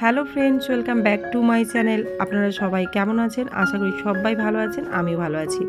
Hello friends, welcome back to my channel. আপনারা সবাই কেমন আছেন? আশা করি সবাই ভালো আছেন, আমিও ভালো আছি।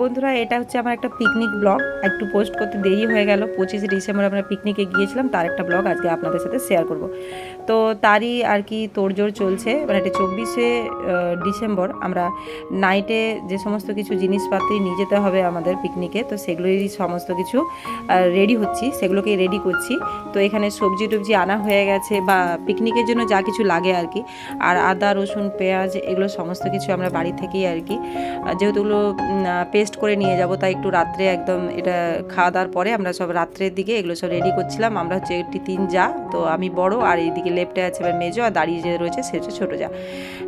বন্ধুরা, এটা হচ্ছে আমার একটা পিকনিক ব্লগ একটু পোস্ট করতে দেরি হয়ে গেল। পঁচিশে ডিসেম্বর আমরা পিকনিকে গিয়েছিলাম, তার একটা ব্লগ আজকে আপনাদের সাথে শেয়ার করব। তো তারই আর কি তোড়জোড় চলছে। মানে এটা চব্বিশে ডিসেম্বর। আমরা নাইটে যে সমস্ত কিছু জিনিসপাতি নিয়ে যেতে হবে আমাদের পিকনিকে তো সেগুলোরই সমস্ত কিছু রেডি হচ্ছি। সেগুলোকে রেডি করছি। তো এখানে সবজি টবজি আনা হয়ে গেছে বা পিকনিকের জন্য যা কিছু লাগে আর কি। আর আদা, রসুন, পেঁয়াজ, এগুলো সমস্ত কিছু আমরা বাড়ি থেকেই আর কি। যেহেতু এগুলো পেস্ট করে নিয়ে যাব, তাই একটু রাত্রে একদম এটা খাওয়া দাওয়ার পরে আমরা সব রাত্রের দিকে এগুলো সব রেডি করছিলাম। আমরা হচ্ছে একটি তিন যা, তো আমি বড় আর এইদিকে লেফটে আছে এবার মেজো আর দাঁড়িয়ে যে রয়েছে সে হচ্ছে ছোটো যা।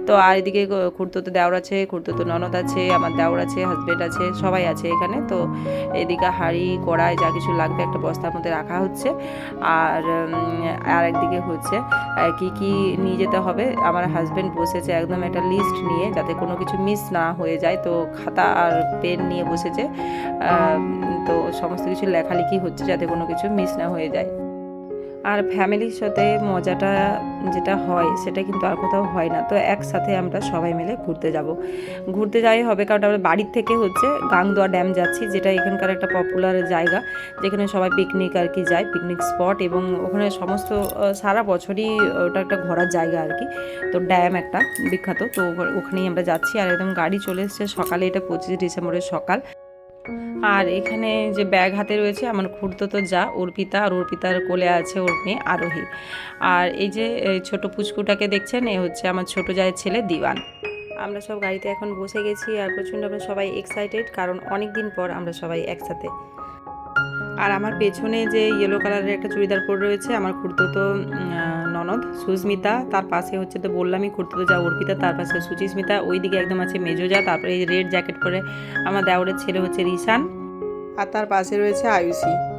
তো আর এদিকে খুঁড়তো দেওর আছে খুঁড়তো ননদ আছে, আমার দেওর আছে হাজব্যান্ড আছে, সবাই আছে এখানে। তো এদিকে হাঁড়ি, কড়াই যা কিছু লাগবে একটা বস্তার মধ্যে রাখা হচ্ছে। আর আর একদিকে হচ্ছে কি কি নিয়ে যেতে হবে? আমার হাজব্যান্ড বসেছে একদম একটা লিস্ট নিয়ে যাতে কোনো কিছু মিস না হয়ে যায়। তো খাতা আর পেন নিয়ে বসেছে। তো সমস্ত কিছু লেখালেখি হচ্ছে যাতে কোনো কিছু মিস না হয়ে যায়। আর ফ্যামিলির সাথে মজাটা যেটা হয়, সেটা কিন্তু আর কোথাও হয় না। তো একসাথে আমরা সবাই মিলে ঘুরতে যাব। ঘুরতে যাই হবে কারণ আমরা বাড়ির থেকে হচ্ছে গাংদোয়া ড্যাম যাচ্ছি, যেটা এখানকার একটা পপুলার জায়গা, যেখানে সবাই পিকনিক আর কি যায় পিকনিক স্পট এবং ওখানে সমস্ত সারা বছরই ওটা একটা ঘোরার জায়গা আর কি। তো ড্যাম একটা বিখ্যাত, তো ওখানেই আমরা যাচ্ছি। আর একদম গাড়ি চলে এসছে সকালে, এটা পঁচিশে ডিসেম্বরের সকাল। আর এখানে যে ব্যাগ হাতে রয়েছে, আমার খুঁড়তো তো যা অর্পিতা আর অর্পিতার কোলে আছে ওর মেয়ে আরোহী। আর এই যে ছোট পুচকুটাকে দেখছেন, এ হচ্ছে আমার ছোট জায়ের ছেলে দিওয়ান। আমরা সব গাড়িতে এখন বসে গেছি আর প্রচণ্ড আমরা সবাই এক্সাইটেড কারণ অনেক দিন পর আমরা সবাই একসাথে। আর আমার পেছনে যে ইয়েলো কালারের একটা চুড়িদার পরে রয়েছে, আমার খুঁড়তো তো ননদ সুস্মিতা, তার পাশে হচ্ছে তো বললামই খুঁড়তো যা অর্পিতা, তার পাশে সুচিস্মিতা, ওইদিকে একদম আছে মেজোজা তারপরে এই রেড জ্যাকেট পরে আমার দেওরের ছেলে হচ্ছে রিশান। আর তার পাশে রয়েছে আয়ুষী।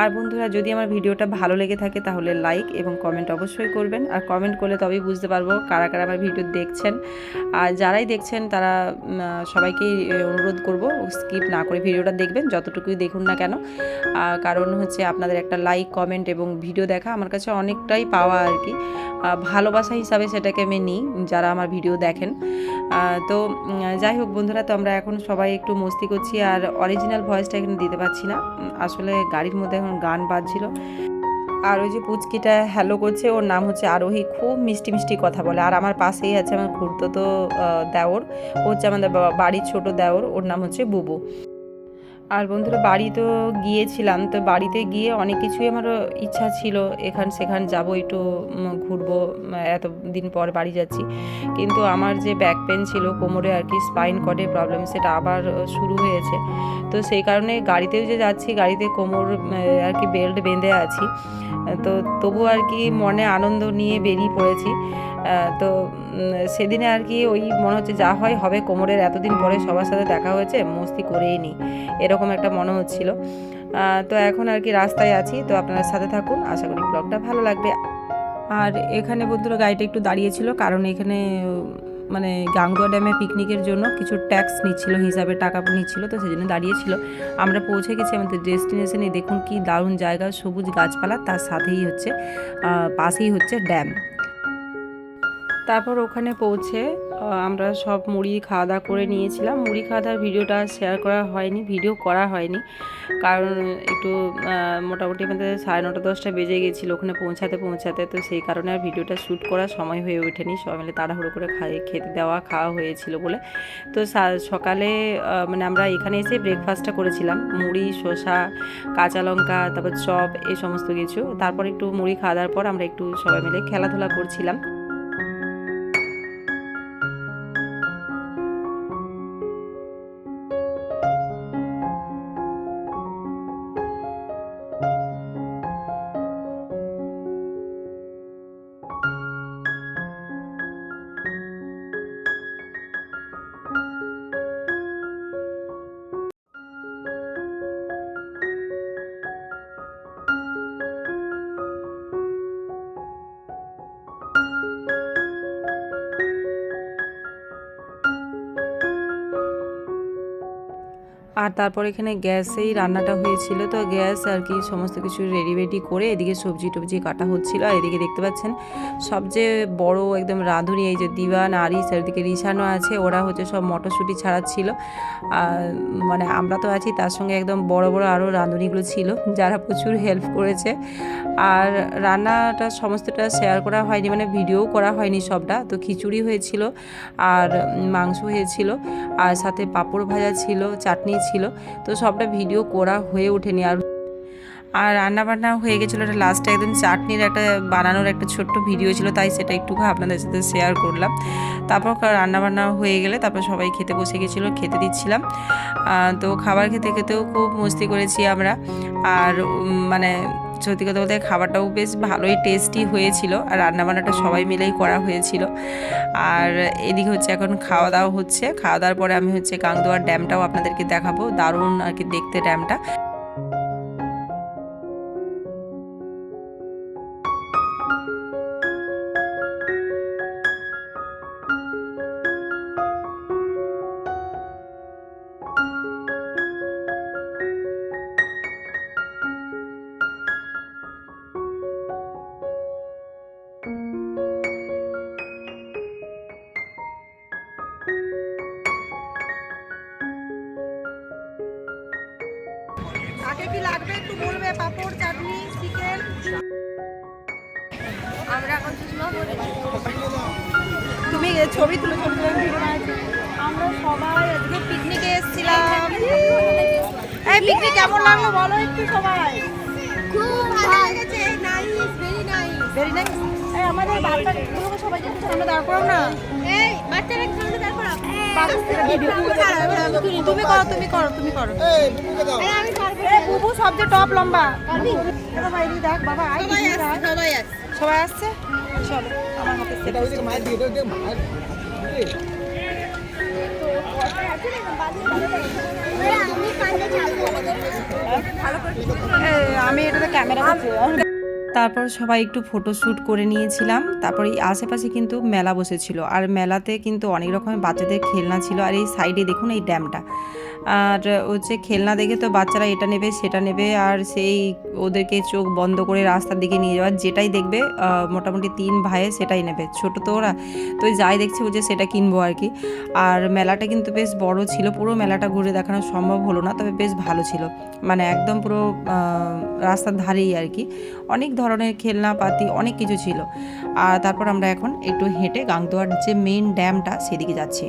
আর বন্ধুরা, যদি আমার ভিডিওটা ভালো লেগে থাকে তাহলে লাইক এবং কমেন্ট অবশ্যই করবেন। আর কমেন্ট করলে তবেই বুঝতে পারব কারা কারা আমার ভিডিও দেখছেন। আর যারাই দেখছেন, তারা সবাইকেই অনুরোধ করব স্কিপ না করে ভিডিওটা দেখবেন, যতটুকুই দেখুন না কেন। কারণ হচ্ছে আপনাদের একটা লাইক কমেন্ট এবং ভিডিও দেখা আমার কাছে অনেকটাই পাওয়া আর কি। ভালোবাসা হিসাবে সেটাকে আমি নিই যারা আমার ভিডিও দেখেন। তো যাই হোক বন্ধুরা, তো আমরা এখন সবাই একটু মস্তি করছি। আর অরিজিনাল ভয়েসটা এখানে দিতে পারছি না। আসলে গাড়ির মধ্যে এখন গান বাজছিল। আর ওই যে পুচকিটা হ্যালো করছে, ওর নাম হচ্ছে আরোহী, খুব মিষ্টি মিষ্টি কথা বলে। আর আমার পাশেই আছে আমার ঘুরতো তো দেওর। ও হচ্ছে আমাদের বাড়ির ছোট দেওর, ওর নাম হচ্ছে বুবু। আর বন্ধুরা বাড়ি তো গিয়েছিলাম তো বাড়িতে গিয়ে অনেক কিছুই আমার ইচ্ছা ছিল এখান সেখান যাব একটু ঘুরবো উম, এত দিন পর বাড়ি যাচ্ছি। কিন্তু আমার যে ব্যাক পেন ছিল কোমরে আর কি স্পাইন কটে প্রবলেম সেটা আবার শুরু হয়েছে। তো সেই কারণে গাড়িতেও যে যাচ্ছি গাড়িতে কোমর আর কি বেল্ট বেঁধে আছি। তো তবু আর কি মনে আনন্দ নিয়ে বেরিয়ে পড়েছি। তো সেদিনে আর কি ওই মনে হচ্ছে যা হয় হবে। কোমরের এতদিন পরে সবার সাথে দেখা হয়েছে, মস্তি করেই নিই এরকম একটা মনে হচ্ছিল। তো এখন আর কি রাস্তায় আছি, তো আপনারা সাথে থাকুন। আশা করি ব্লগটা ভালো লাগবে। আর এখানে বন্ধুরা গাড়িটা একটু দাঁড়িয়েছিল, কারণ এখানে মানে গাঙ্গুয়া ড্যামে পিকনিকের জন্য কিছু ট্যাক্স নিচ্ছিল, হিসাবে টাকা নিচ্ছিল, তো সেই জন্য দাঁড়িয়েছিল। আমরা পৌঁছে গেছি আমাদের ডেস্টিনেশনে। দেখুন কি দারুণ জায়গা, সবুজ গাছপালা, তার সাথেই হচ্ছে পাশেই হচ্ছে ড্যাম। তারপর ওখানে পৌঁছে আমরা সব মুড়ি খাওয়া দাওয়া করে নিয়েছিলাম। মুড়ি খাওয়া দাওয়ার ভিডিওটা শেয়ার করা হয়নি ভিডিও করা হয়নি। কারণ একটু মোটামুটি আমাদের সাড়ে নটা, দশটা বেজে গেছিল ওখানে পৌঁছাতে পৌঁছাতে। তো সেই কারণে আর ভিডিওটা শ্যুট করার সময় হয়ে ওঠেনি। সবাই মিলে তাড়াহুড়ো করে খাই, খেতে দেওয়া, খাওয়া হয়েছিল বলে। তো সকালে মানে আমরা এখানে এসে ব্রেকফাস্টটা করেছিলাম। মুড়ি, শসা, কাঁচা লঙ্কা, তারপর চপ, এই সমস্ত কিছু। তারপর একটু মুড়ি খাওয়া দাওয়ার পর আমরা একটু সবাই মিলে খেলাধুলা করছিলাম। আর তারপর এখানে গ্যাসেই রান্নাটা হয়েছিল। তো গ্যাস আর কি সমস্ত কিছু রেডি রেডি করে এদিকে সবজি টবজি কাটা হচ্ছিল। আর এদিকে দেখতে পাচ্ছেন সবচেয়ে বড় একদম রাঁধুনি, এই যে দিবান আরিস আর এদিকে রিসানো আছে, ওরা হচ্ছে সব মটরশুঁটি ছাড়াচ্ছিল। আর মানে আমরা তো আছি, তার সঙ্গে একদম বড় বড় আরও রাঁধুনিগুলো ছিল, যারা প্রচুর হেল্প করেছে। আর রান্নাটা সমস্তটা শেয়ার করা হয়নি মানে ভিডিও করা হয়নি সবটা। তো খিচুড়ি হয়েছিল, আর মাংস হয়েছিল, আর সাথে পাঁপড় ভাজা ছিল, চাটনি ছিল। তো সবটা ভিডিও করা হয়ে ওঠেনি আর আর রান্না বান্না হয়ে গেছিল একটা লাস্টে একদম চাটনির একটা বানানোর একটা ছোট্ট ভিডিও ছিল, তাই সেটা একটু আপনাদের সাথে শেয়ার করলাম। তারপর রান্না বান্না হয়ে গেলে তারপর সবাই খেতে বসে গেছিল, খেতে দিচ্ছিলাম। তো খাবার খেতে খেতেও খুব মস্তি করেছি আমরা। আর মানে সত্যি কথা বলতে খাবারটাও বেশ ভালোই টেস্টি হয়েছিল আর রান্নাবান্নাটা সবাই মিলেই করা হয়েছিল। আর এদিকে হচ্ছে এখন খাওয়া দাওয়া হচ্ছে। খাওয়া দাওয়ার পরে আমি হচ্ছে গাংদোয়ার ড্যামটাও আপনাদেরকে দেখাবো। দারুণ আর কি দেখতে ড্যামটা। তুমি ছবি তুলে ছবি তুলে আমরা সবাই আজকে পিকনিকে এসেছিলাম। এই পিকনিক কেমন লাগল বলো একটু সবাই? খুব ভালো লেগেছে? Nice very nice very nice এই আমাদের বাচ্চাগুলোকে সবাই সামনে দাঁড় করাও না? এই বাচ্চারা সামনে তারপর বাচ্চাদের তুমি করো তুমি করো তুমি করো। এই আমি বুবু সবচেয়ে টপ লম্বা। দেখ বাবা আই দেখ। সবাই আসছে চলো আমার হাতে আমি এটাতে ক্যামেরা তারপর সবাই একটু ফটো শ্যুট করে নিয়েছিলাম। তারপরে এই আশেপাশে কিন্তু মেলা বসেছিল। আর মেলাতে কিন্তু অনেক রকমের বাচ্চাদের খেলনা ছিল। আর এই সাইডে দেখুন এই ড্যামটা আর হচ্ছে খেলনা দেখে তো বাচ্চারা এটা নেবে, সেটা নেবে, আর সেই ওদেরকে চোখ বন্ধ করে রাস্তার দিকে নিয়ে যাওয়ার যেটাই দেখবে মোটামুটি তিন ভাইয়ে সেটাই নেবে। ছোট তো ওরা, তো যাই দেখছে ও যে সেটা কিনবো আর কি। আর মেলাটা কিন্তু বেশ বড় ছিল, পুরো মেলাটা ঘুরে দেখানো সম্ভব হলো না, তবে বেশ ভালো ছিল। মানে একদম পুরো রাস্তার ধারেই আর কি। অনেক ধরনের খেলনা পাতি, অনেক কিছু ছিল। আর তারপর আমরা এখন একটু হেঁটে গাংদোয়ার যে মেইন ড্যামটা সেদিকে যাচ্ছি।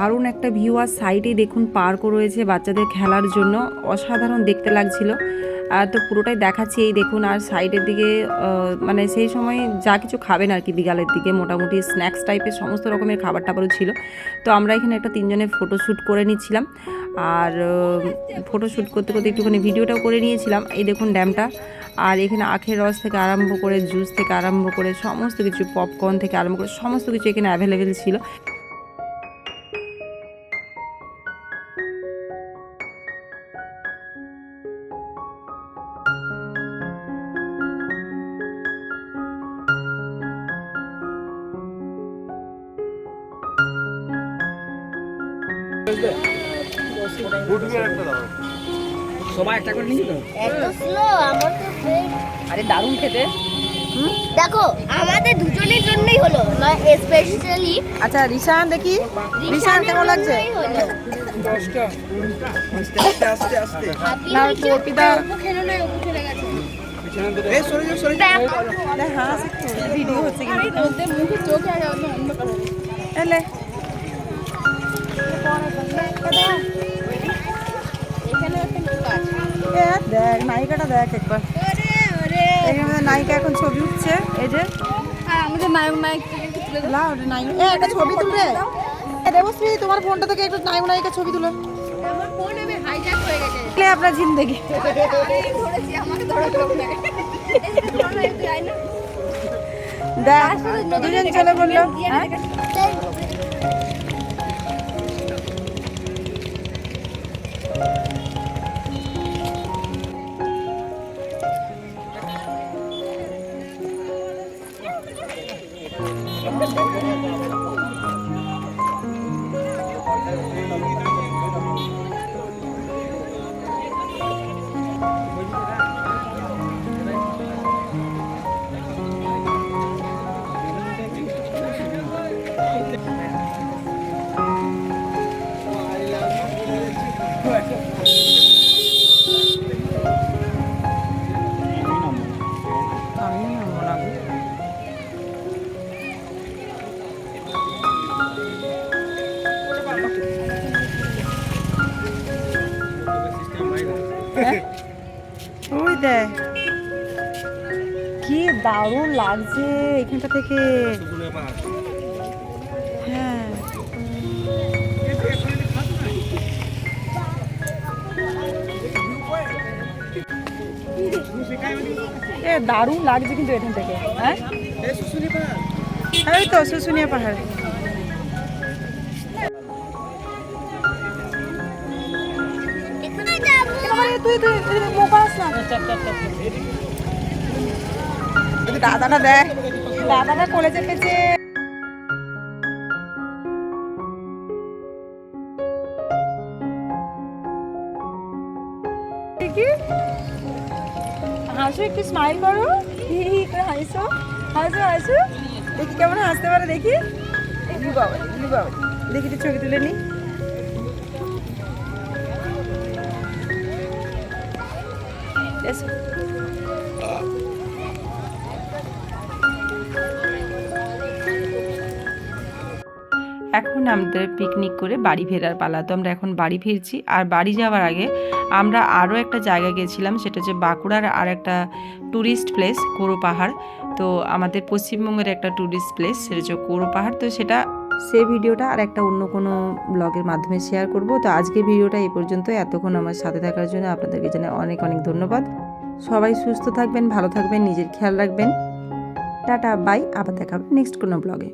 দারুণ একটা ভিউ আর সাইডে দেখুন পার্কও রয়েছে বাচ্চাদের খেলার জন্য। অসাধারণ দেখতে লাগছিল। আর তো পুরোটাই দেখাচ্ছি এই দেখুন, আর সাইডের দিকে মানে সেই সময় যা কিছু খাবেন আর কি বিকালের দিকে, মোটামুটি স্ন্যাক্স টাইপের সমস্ত রকমের খাবার টাবারও ছিল। তো আমরা এখানে একটা তিনজনে ফটো শ্যুট করে নিচ্ছিলাম। আর ফটো শ্যুট করতে করতে একটুখানি ভিডিওটাও করে নিয়েছিলাম। এই দেখুন ড্যামটা আর এখানে আখের রস থেকে আরম্ভ করে জুস থেকে আরম্ভ করে সমস্ত কিছু পপকর্ন থেকে আরম্ভ করে সমস্ত কিছু এখানে অ্যাভেলেবেল ছিল। সবাই একটা করে নিবি তো? এত স্লো আমার তো আরে দারুণ খেতে। দেখো আমাদের দুজনের জন্যই হলো না স্পেশালি আচ্ছা রিশান দেখি। রিশান কেমন লাগছে? দশটা। আস্তে আস্তে আস্তে। না অর্পিতা হাস ভিডিও হচ্ছে কিন্তু চোখে দেখ, নায়িকাটা দেখ একবার। এখানে নায়িকা এখন ছবি উঠছে, এই যে। আমাদের নায়ক। তুলে একটা ছবি তুলবে এ, দেবশ্রী, তোমার ফোনটা থেকে একটু নায়ক নায়িকা ছবি তুলো। আপনার জিন্দগি। দেখ, দুজন চলে বলল কি দারুণ লাগছে এখানটা থেকে। এ দারুণ লাগছে কিন্তু এখান থেকে হ্যাঁ? এই তো শুশুনিয়া পাহাড়। দাদাটা দেখ। দাদাটা কোলে চেপেছে হাসো একটু স্মাইল করো। হাসো হাসো হাসো। দেখি কেমন হাসতে পারে, দেখি। বাবা বাবা দেখি একটু ছবি তুলে নি। এসো এখন আমাদের পিকনিক করে বাড়ি ফেরার পালা। তো আমরা এখন বাড়ি ফিরছি। আর বাড়ি যাওয়ার আগে আমরা আরও একটা জায়গা গেছিলাম, সেটা হচ্ছে বাঁকুড়ার আর একটা ট্যুরিস্ট প্লেস কোরো পাহাড়। তো আমাদের পশ্চিমবঙ্গের একটা ট্যুরিস্ট প্লেস সেটা হচ্ছে কোরো পাহাড়। তো সেটা সেই ভিডিওটা আর একটা অন্য কোনো ব্লগের মাধ্যমে শেয়ার করব। তো আজকে ভিডিওটা এই পর্যন্ত। এতক্ষণ আমার সাথে থাকার জন্য আপনাদেরকে জানাই অনেক অনেক ধন্যবাদ। সবাই সুস্থ থাকবেন, ভালো থাকবেন, নিজের খেয়াল রাখবেন। টাটা বাই আবার দেখা হবে নেক্সট কোনো ব্লগে